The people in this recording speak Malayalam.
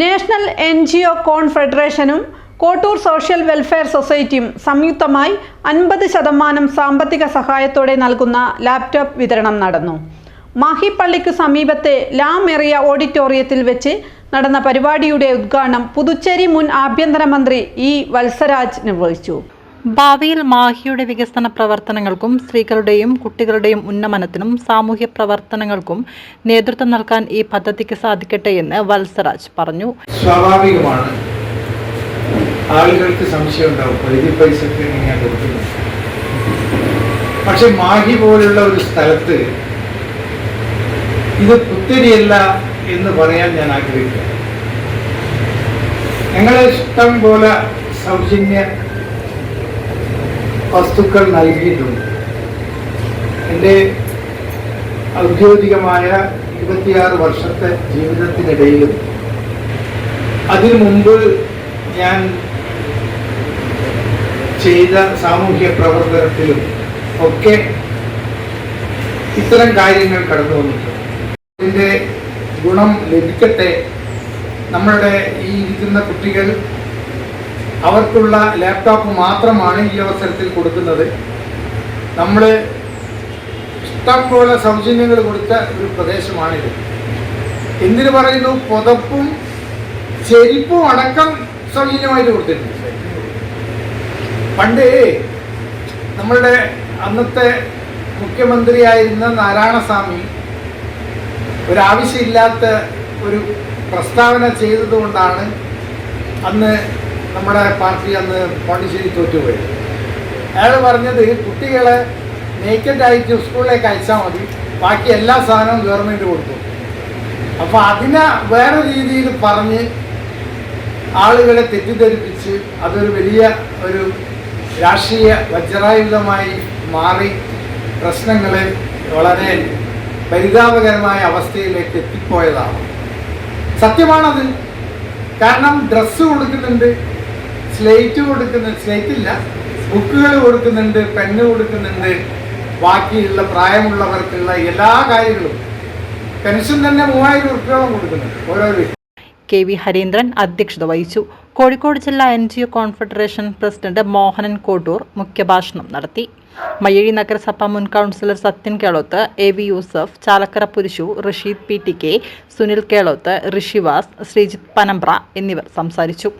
നാഷണൽ എൻ ജി ഒ കോൺഫെഡറേഷനും കോട്ടൂർ സോഷ്യൽ വെൽഫെയർ സൊസൈറ്റിയും സംയുക്തമായി അൻപത് ശതമാനം സാമ്പത്തിക സഹായത്തോടെ നൽകുന്ന ലാപ്ടോപ്പ് വിതരണം നടന്നു. മാഹിപ്പള്ളിക്കു സമീപത്തെ ലാ മെറിയ ഓഡിറ്റോറിയത്തിൽ വെച്ച് നടന്ന പരിപാടിയുടെ ഉദ്ഘാടനം പുതുച്ചേരി മുൻ ആഭ്യന്തരമന്ത്രി ഇ വത്സരാജ് നിർവഹിച്ചു. ഭാവിയിൽ മാഹിയുടെ വികസന പ്രവർത്തനങ്ങൾക്കും സ്ത്രീകളുടെയും കുട്ടികളുടെയും ഉന്നമനത്തിനും സാമൂഹ്യ പ്രവർത്തനങ്ങൾക്കും നേതൃത്വം നൽകാൻ ഈ പദ്ധതിക്ക് സാധിക്കട്ടെ എന്ന് വത്സരാജ് പറഞ്ഞു. സ്വാഭാവികമാണ്. ആളുകൾക്ക് സംശയം ഉണ്ടാവും. പൈസക്ക് ഞാൻ കൊടുക്കുന്നു പക്ഷെ മാഹി പോലുള്ള ഒരു സ്ഥലത്ത് ഇത് പുത്തരിയല്ല എന്ന് പറയാൻ ഞാൻ ആഗ്രഹിക്കുന്നു. ഞങ്ങളെ ഇഷ്ടം പോലെ സൗജന്യ വസ്തുക്കൾ നൽകിയിട്ടുണ്ട്. എന്റെ ഔദ്യോഗികമായ ഇരുപത്തിയാറ് വർഷത്തെ ജീവിതത്തിനിടയിലും അതിനു മുമ്പ് ഞാൻ ചെയ്ത സാമൂഹ്യ പ്രവർത്തനത്തിലും ഒക്കെ ഇത്തരം കാര്യങ്ങൾ കടന്നു വന്നിട്ടുണ്ട്. ഇതിന്റെ ഗുണം ലഭിക്കട്ടെ. നമ്മളുടെ ഈ ഇരിക്കുന്ന കുട്ടികൾ അവർക്കുള്ള ലാപ്ടോപ്പ് മാത്രമാണ് ഈ അവസരത്തിൽ കൊടുക്കുന്നത്. നമ്മൾ ഇഷ്ടംപോലെ സൗജന്യങ്ങൾ കൊടുത്ത ഒരു പ്രദേശമാണിത്. എന്തിനു പറയുന്നു? പുതപ്പും ചെരിപ്പും അടക്കം സൗജന്യമായിട്ട് കൊടുത്തിട്ടുണ്ട്. പണ്ട് നമ്മളുടെ അന്നത്തെ മുഖ്യമന്ത്രിയായിരുന്ന നാരായണസ്വാമി ഒരാവശ്യമില്ലാത്ത ഒരു പ്രസ്താവന ചെയ്തതുകൊണ്ടാണ് അന്ന് നമ്മുടെ പാർട്ടി അന്ന് പോണ്ടിശ്ശേരി തോറ്റുപോയി. അയാൾ പറഞ്ഞത് കുട്ടികളെ നേക്കഡായിട്ട് സ്കൂളിലേക്ക് അയച്ചാൽ മതി. ബാക്കി എല്ലാ സാധനവും ഗവൺമെന്റ് കൊടുക്കും അപ്പോൾ അതിനെ വേറെ രീതിയിൽ പറഞ്ഞ് ആളുകളെ തെറ്റിദ്ധരിപ്പിച്ച് അതൊരു വലിയ ഒരു രാഷ്ട്രീയ വജ്രായുധമായി മാറി പ്രശ്നങ്ങളെ വളരെ പരിതാപകരമായ അവസ്ഥയിലേക്ക് എത്തിപ്പോയതാണ്. സത്യമാണത്. കാരണം ഡ്രസ്സ് കൊടുക്കുന്നുണ്ട്. സ്ലേറ്റ് കൊടുക്കുന്ന സ്ലേറ്റ് ഇല്ല. ബുക്കുകൾ കൊടുക്കുന്നുണ്ട് പെണ്ണ് കൊടുക്കുന്നുണ്ട്. ബാക്കിയുള്ള പ്രായമുള്ളവർക്കുള്ള എല്ലാ കാര്യങ്ങളും. പെൻഷൻ തന്നെ മൂവായിരം ഉറുപ്പ്യോളം കൊടുക്കുന്നുണ്ട് ഓരോ കെ വി ഹരീന്ദ്രൻ അധ്യക്ഷത വഹിച്ചു. കോഴിക്കോട് ജില്ലാ N G O confederation president Mohanan Kottoor മുഖ്യഭാഷണം നടത്തി. മയ്യഴി നഗരസഭ മുൻ councillor Sathyan Keloth A V Yusuf Chalakkara Purushu Rasheed P T K Sunil Keloth Rishivas Sreejith Panambra എന്നിവർ സംസാരിച്ചു.